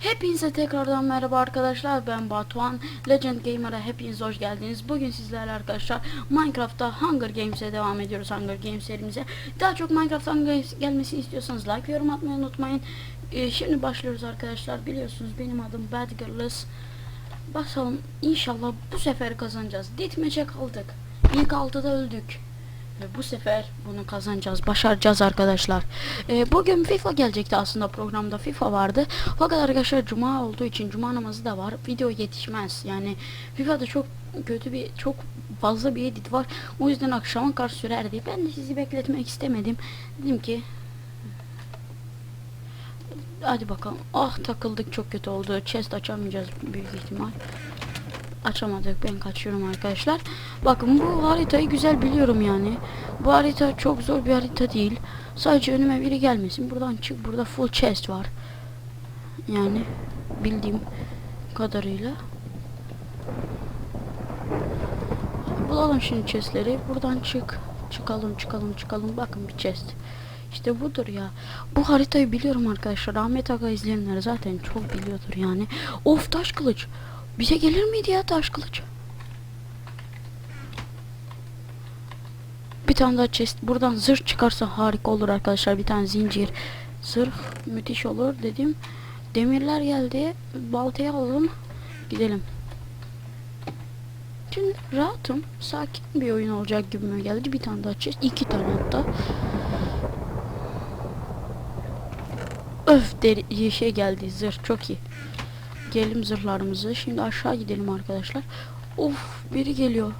Hepinize tekrardan merhaba arkadaşlar ben Batuhan Legend Gamer'a hepiniz hoş geldiniz. Bugün sizlerle arkadaşlar Minecraft'ta Hunger Games'e devam ediyoruz Hunger Games serimize daha çok Minecraft Hunger Games gelmesini istiyorsanız like yorum atmayı unutmayın. Ee, şimdi başlıyoruz arkadaşlar biliyorsunuz benim adım Bad Girls bakalım inşallah bu sefer kazanacağız. Ditmeçe kaldık ilk altıda öldük ve bu sefer bunu kazanacağız, başaracağız arkadaşlar. Ee, bugün FIFA gelecekti aslında programda FIFA vardı. Fakat arkadaşlar cuma olduğu için cuma namazı da var. Video yetişmez. Yani FIFA'da çok kötü bir çok fazla bir edit var. O yüzden akşama kadar sürerdi. Ben de sizi bekletmek istemedim. Dedim ki Hadi bakalım. Ah takıldık çok kötü oldu. Chest açamayacağız büyük ihtimal açamadık. Ben kaçıyorum arkadaşlar. Bakın bu haritayı güzel biliyorum yani. Bu harita çok zor bir harita değil. Sadece önüme biri gelmesin. Buradan çık. Burada full chest var. Yani bildiğim kadarıyla. Bulalım şimdi chestleri. Buradan çık. Çıkalım çıkalım çıkalım. Bakın bir chest. İşte budur ya. Bu haritayı biliyorum arkadaşlar. Ahmet Aga izleyenler zaten çok biliyordur yani. Of taş kılıç. Bize gelir miydi ya taş kılıç? Bir tane daha chest. Buradan zırh çıkarsa harika olur arkadaşlar. Bir tane zincir. Zırh müthiş olur dedim. Demirler geldi. Baltayı alalım. Gidelim. Şimdi rahatım. Sakin bir oyun olacak gibime geldi. Bir tane daha chest. iki tane hatta. Öf deri şey geldi. Zırh çok iyi. Gelelim zırhlarımızı. Şimdi aşağı gidelim arkadaşlar. Of biri geliyor.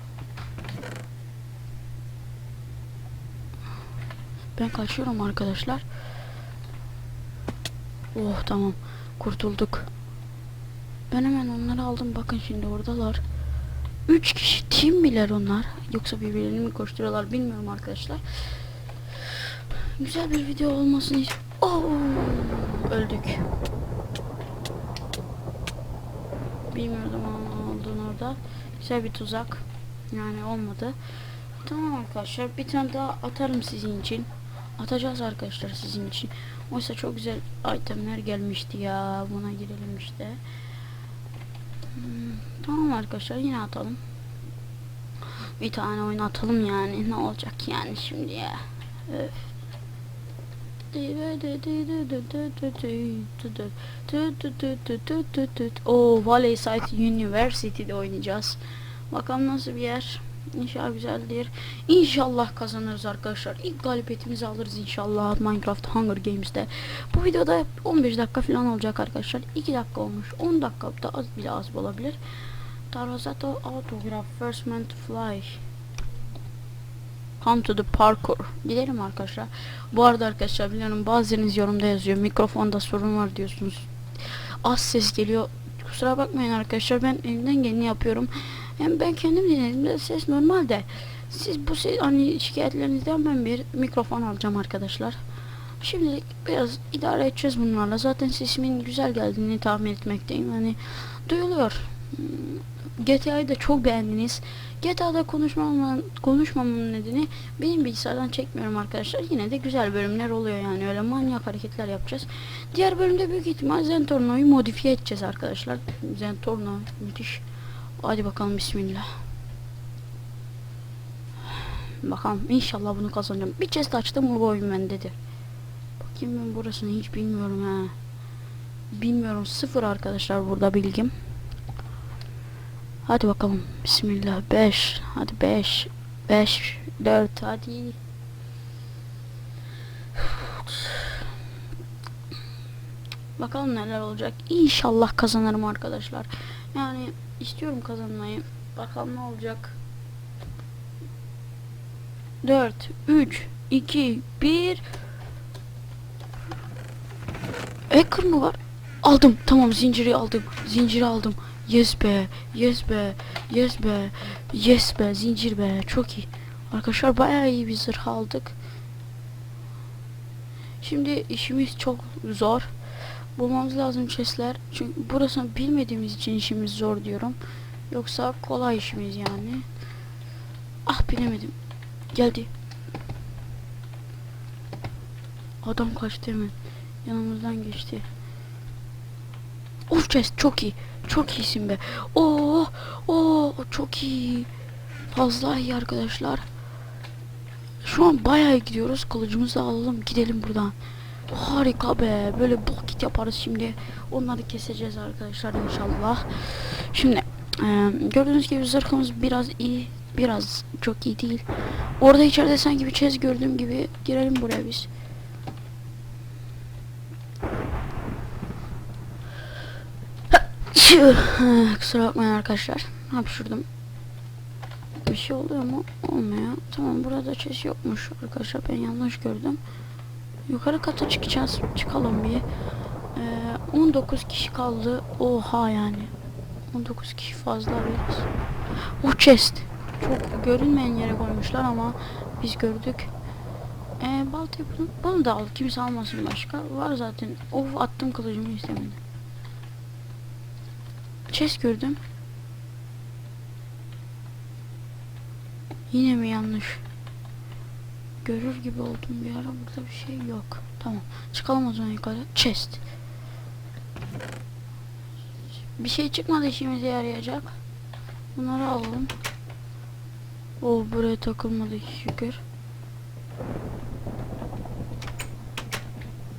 Ben kaçıyorum arkadaşlar. Oh tamam. Kurtulduk. Ben hemen onları aldım. Bakın şimdi oradalar. Üç kişi team miler onlar. Yoksa birbirlerini mi koşturuyorlar bilmiyorum arkadaşlar. Güzel bir video olmasını Oh, öldük. Bilmiyordum ama olduğunu orada. Güzel bir tuzak. Yani olmadı. Tamam arkadaşlar bir tane daha atarım sizin için. Atacağız arkadaşlar sizin için. Oysa çok güzel itemler gelmişti ya. Buna girelim işte. Hmm, tamam arkadaşlar yine atalım. Bir tane oyun atalım yani. Ne olacak yani şimdi ya. Öf. O Valeyside University'de oynayacağız. Bakalım nasıl bir yer. İnşallah güzeldir. İnşallah kazanırız arkadaşlar. İlk galibiyetimizi alırız inşallah Minecraft Hunger Games'te. Bu videoda 15 dakika falan olacak arkadaşlar. 2 dakika olmuş. 10 dakika da az bile az olabilir. Tarvazato Autograph First Man to Fly. Come to the parkour. Gidelim arkadaşlar. Bu arada arkadaşlar biliyorum bazılarınız yorumda yazıyor. Mikrofonda sorun var diyorsunuz. Az ses geliyor. Kusura bakmayın arkadaşlar. Ben elimden geleni yapıyorum. Hem ben kendim dinlediğimde ses normal de. Siz bu ses, hani şikayetlerinizden ben bir mikrofon alacağım arkadaşlar. Şimdilik biraz idare edeceğiz bunlarla. Zaten sesimin güzel geldiğini tahmin etmekteyim. Hani duyuluyor. GTA'yı da çok beğendiniz. GTA'da konuşmamın, konuşmamın nedeni benim bilgisayardan çekmiyorum arkadaşlar. Yine de güzel bölümler oluyor yani öyle manyak hareketler yapacağız. Diğer bölümde büyük ihtimal Zentorno'yu modifiye edeceğiz arkadaşlar. Zentorno müthiş. Hadi bakalım bismillah. Bakalım inşallah bunu kazanacağım. Bir chest açtım bu oyun bendedir. Bakayım ben burasını hiç bilmiyorum ha. Bilmiyorum sıfır arkadaşlar burada bilgim. Hadi bakalım. Bismillah. 5. Hadi 5. 5. 4. Hadi. Bakalım neler olacak. İnşallah kazanırım arkadaşlar. Yani istiyorum kazanmayı. Bakalım ne olacak. 4 3 2 1 Hacker mı var? Aldım. Tamam zinciri aldım. Zinciri aldım. Yes be. Yes be. Yes be. Yes be. Zincir be. Çok iyi. Arkadaşlar bayağı iyi bir zırh aldık. Şimdi işimiz çok zor. Bulmamız lazım chestler. Çünkü burasını bilmediğimiz için işimiz zor diyorum. Yoksa kolay işimiz yani. Ah bilemedim. Geldi. Adam kaçtı hemen. Yanımızdan geçti. Of chest çok iyi. Çok iyisin be. Oo, oo çok iyi. Fazla iyi arkadaşlar. Şu an bayağı gidiyoruz. Kılıcımızı alalım gidelim buradan. Harika be. Böyle bucket yaparız şimdi. Onları keseceğiz arkadaşlar inşallah. Şimdi e, gördüğünüz gibi zırhımız biraz iyi. Biraz çok iyi değil. Orada içeride sanki bir chest gördüğüm gibi girelim buraya biz. Kusura bakmayın arkadaşlar. Hapşurdum. Bir şey oluyor mu? Olmuyor. Tamam burada chest yokmuş arkadaşlar. Ben yanlış gördüm. Yukarı kata çıkacağız. Çıkalım bir. Ee, 19 kişi kaldı. Oha yani. 19 kişi fazla biraz. O chest. Çok görünmeyen yere koymuşlar ama biz gördük. Ee, baltayı bunu, bunu da al. Kimse almasın başka. Var zaten. Of attım kılıcımı istemedi. Chest gördüm. Yine mi yanlış? Görür gibi oldum bir ara burada bir şey yok. Tamam. Çıkalım o zaman yukarı. Chest. Bir şey çıkmadı işimize yarayacak. Bunları alalım. O buraya takılmadı şükür.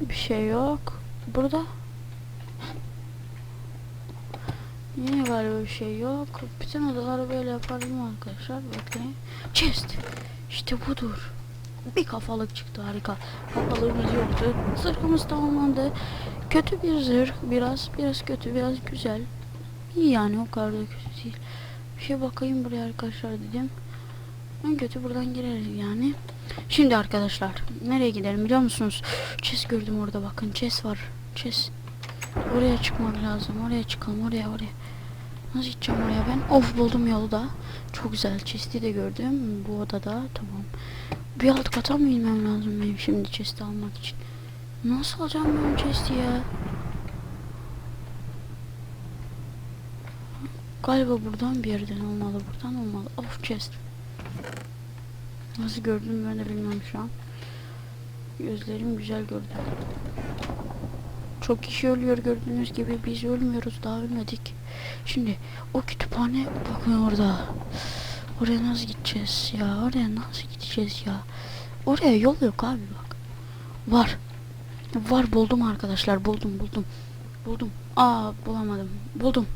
Bir şey yok. Burada. Yine galiba bir şey yok. Bütün odaları böyle yaparım arkadaşlar. Bekleyin. Chest. İşte budur. Bir kafalık çıktı harika. Kafalığımız yoktu. Zırhımız tamamlandı. Kötü bir zırh. Biraz biraz kötü biraz güzel. İyi yani o kadar da kötü değil. Bir şey bakayım buraya arkadaşlar dedim. En kötü buradan gireriz yani. Şimdi arkadaşlar nereye gidelim biliyor musunuz? Chess gördüm orada bakın chess var. Chess. Oraya çıkmak lazım. Oraya çıkalım oraya oraya. Nasıl gideceğim oraya ben? Of buldum yolu da. Çok güzel. Chest'i de gördüm. Bu odada. Tamam. Bir alt kata mı inmem lazım benim şimdi chest'i almak için? Nasıl alacağım ben chest'i ya? Galiba buradan bir yerden olmalı. Buradan olmalı. Of chest. Nasıl gördüm ben de bilmiyorum şu an. Gözlerim güzel gördü. Çok kişi ölüyor gördüğünüz gibi biz ölmüyoruz daha ölmedik. Şimdi o kütüphane bakın orada. Oraya nasıl gideceğiz ya? Oraya nasıl gideceğiz ya? Oraya yol yok abi bak. Var. Var buldum arkadaşlar buldum buldum. Buldum. Aa bulamadım. Buldum.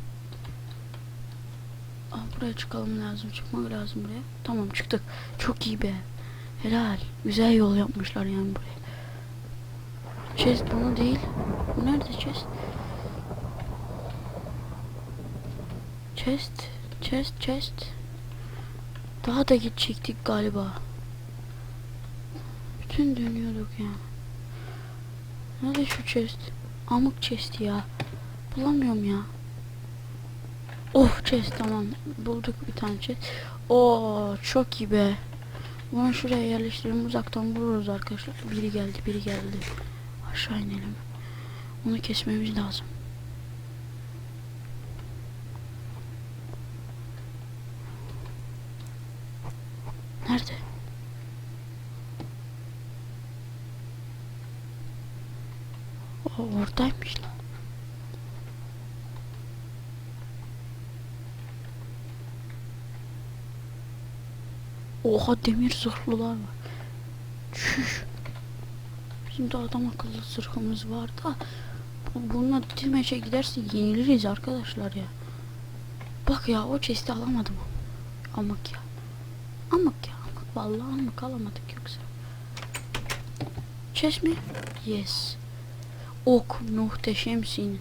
Aa, buraya çıkalım lazım. Çıkmak lazım buraya. Tamam çıktık. Çok iyi be. Helal. Güzel yol yapmışlar yani buraya. Chest bunu değil. Nerede chest? Chest. Chest chest. Daha da gidecektik galiba. Bütün dönüyorduk ya. Nerede şu chest? Amık chest ya. Bulamıyorum ya. Of chest tamam. Bulduk bir tane chest. Oo çok iyi be. Bunu şuraya yerleştirelim uzaktan vururuz arkadaşlar. Biri geldi biri geldi. Aşağı inelim. Onu kesmemiz lazım. Nerede? O oradaymış lan. Oha demir zırhlılar var. Çüş. De adam akıllı zırhımız var da bu- bununla dilmeçe giderse yeniliriz arkadaşlar ya. Bak ya o chest'i alamadım. Almak ya. Almak ya. Almak. Vallahi almak alamadık yoksa. Chest mi? Yes. Ok muhteşemsin.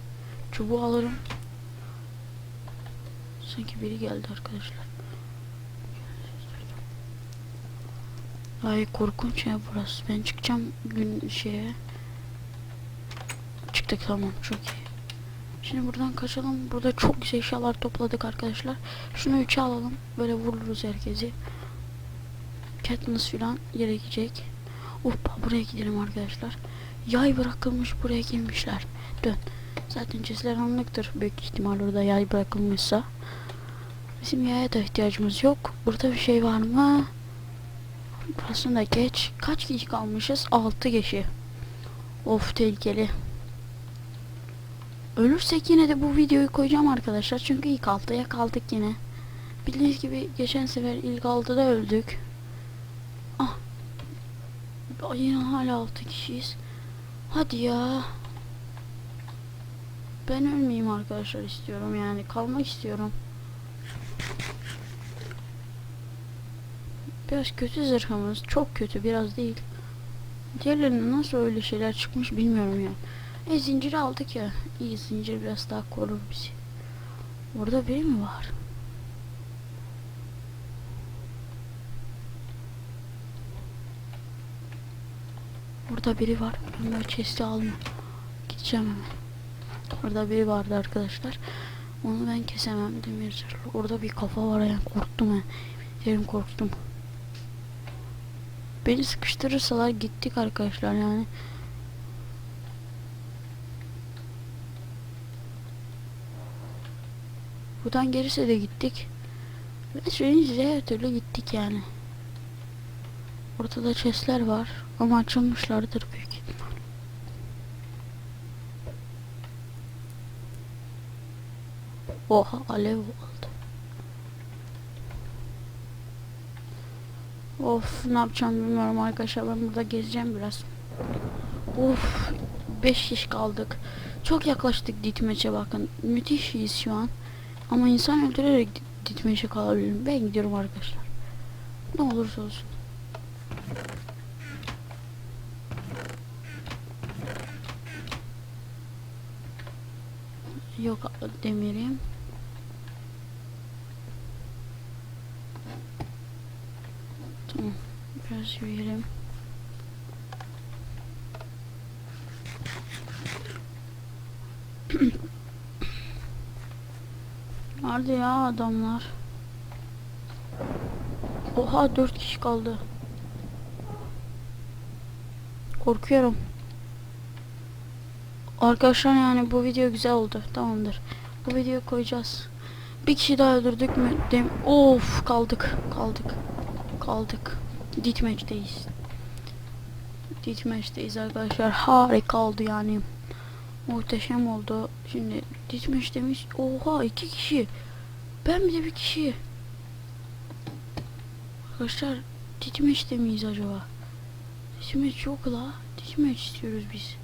Çubuğu alırım. Sanki biri geldi arkadaşlar. Ay korkunç ya burası. Ben çıkacağım gün şeye. Çıktık tamam çok iyi. Şimdi buradan kaçalım. Burada çok güzel eşyalar topladık arkadaşlar. Şunu üçe alalım. Böyle vururuz herkesi. Katniss falan gerekecek. Hoppa buraya gidelim arkadaşlar. Yay bırakılmış buraya girmişler. Dön. Zaten cesler anlıktır. Büyük ihtimal orada yay bırakılmışsa. Bizim yaya da ihtiyacımız yok. Burada bir şey var mı? Burasını da geç. Kaç kişi kalmışız? 6 kişi. Of tehlikeli. Ölürsek yine de bu videoyu koyacağım arkadaşlar. Çünkü ilk 6'ya kaldık yine. Bildiğiniz gibi geçen sefer ilk 6'da öldük. Ah. Yine hala 6 kişiyiz. Hadi ya. Ben ölmeyeyim arkadaşlar istiyorum yani. Kalmak istiyorum. Biraz kötü zırhımız. Çok kötü biraz değil. Diğerlerine nasıl öyle şeyler çıkmış bilmiyorum ya. E zinciri aldık ya. İyi zincir biraz daha korur bizi. Orada biri mi var? Orada biri var. Ben böyle chest'i alma. Gideceğim hemen. Orada biri vardı arkadaşlar. Onu ben kesemem demir. Orada bir kafa var yani korktum ben. Derim korktum. Beni sıkıştırırsalar gittik arkadaşlar yani. Buradan gelirse de gittik. Ve size her türlü gittik yani. Ortada chestler var ama açılmışlardır büyük ihtimal. Oha alev oldu. Of ne yapacağım bilmiyorum arkadaşlar ben burada gezeceğim biraz. Of 5 kişi kaldık. Çok yaklaştık ditmeçe bakın. Müthişiz şu an. Ama insan öldürerek di- ditmeçe kalabilirim. Ben gidiyorum arkadaşlar. Ne olursa olsun. Yok demirim. Tamam. Biraz yürüyelim. Nerede ya adamlar? Oha dört kişi kaldı. Korkuyorum. Arkadaşlar yani bu video güzel oldu. Tamamdır. Bu videoyu koyacağız. Bir kişi daha öldürdük mü? Dem of kaldık. Kaldık. Kaldık. Ditmeç'teyiz. Ditmeç'teyiz arkadaşlar. Harika oldu yani. Muhteşem oldu. Şimdi Ditmeç demiş. Oha iki kişi. Ben bir de bir kişi. Arkadaşlar Ditmeç'te miyiz acaba? Ditmeç yok la. Ditmeç istiyoruz biz.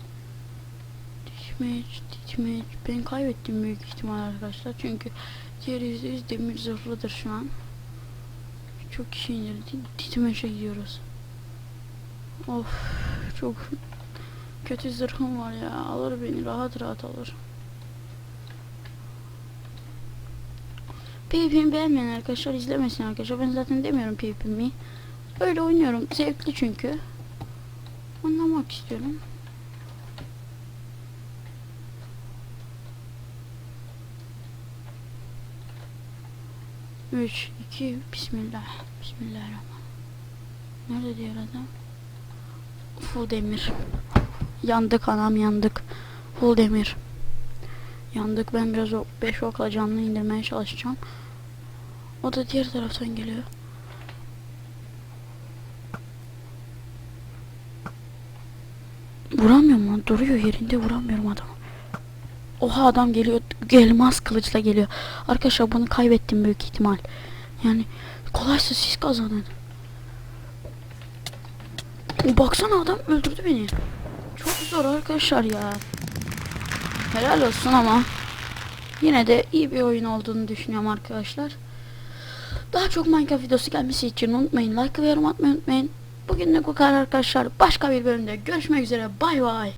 Ditmeç, Ditmeç. Ben kaybettim büyük ihtimal arkadaşlar. Çünkü diğer %100 demir zırhlıdır şu an. Çok kişi indirdi. Ditmeç'e gidiyoruz. Of çok kötü zırhım var ya. Alır beni rahat rahat alır. PvP'mi beğenmeyen arkadaşlar izlemesin arkadaşlar. Ben zaten demiyorum PvP'mi. Öyle oynuyorum. Zevkli çünkü. Anlamak istiyorum. Üç, iki, Bismillah. Bismillahirrahmanirrahim. Nerede diğer adam? Full demir. Yandık anam yandık. Full demir. Yandık ben biraz o 5 okla canlı indirmeye çalışacağım. O da diğer taraftan geliyor. Vuramıyorum lan duruyor yerinde vuramıyorum adamı. Oha adam geliyor elmas kılıçla geliyor. Arkadaşlar bunu kaybettim büyük ihtimal. Yani kolaysa siz kazanın. Baksana adam öldürdü beni. Çok zor arkadaşlar ya. Helal olsun ama yine de iyi bir oyun olduğunu düşünüyorum arkadaşlar. Daha çok Minecraft videosu gelmesi için unutmayın. Like ve yorum atmayı unutmayın. Bugünlük bu kadar arkadaşlar. Başka bir bölümde görüşmek üzere. Bay bay.